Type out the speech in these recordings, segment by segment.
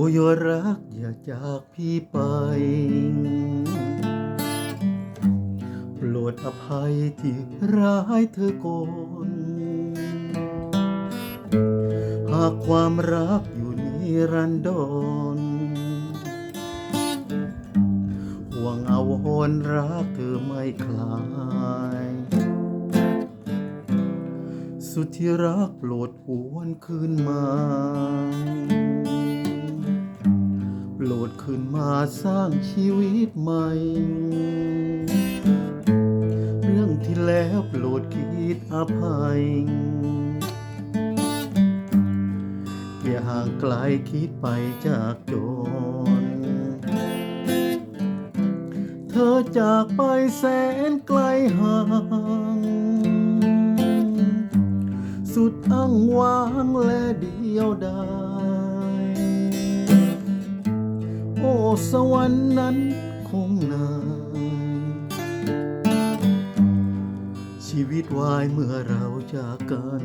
อ้ยรักอย่าจากพี่ไป โปรดอภัยที่ร้ายเธอก่อนหากความรักอยู่นิรันดรห่วงเอาวรณ์รักเธอไม่คลาย สุดที่รักโปรดหวนคืนมา โปรดคืนมาสร้างชีวิตใหม่ เรื่องที่แล้วโปรดคิดอภัย อย่าห่างไกลคิดไปจากโจนเธอจากไปแสนไกลห่างสุดอ้างว้างและเดียวดาย สวรรค์นั้นคงนานชีวิตวายเมื่อเราจากกัน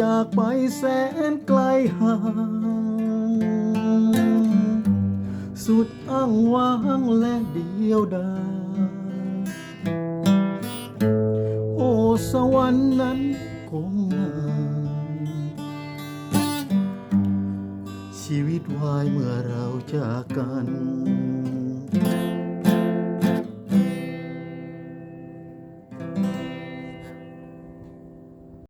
จากไปแสนไกลห่าง สุดอ้างว้างและเดียวดายโอ้สวรรค์นั้นคงนานชีวิตวายเมื่อเราจากกัน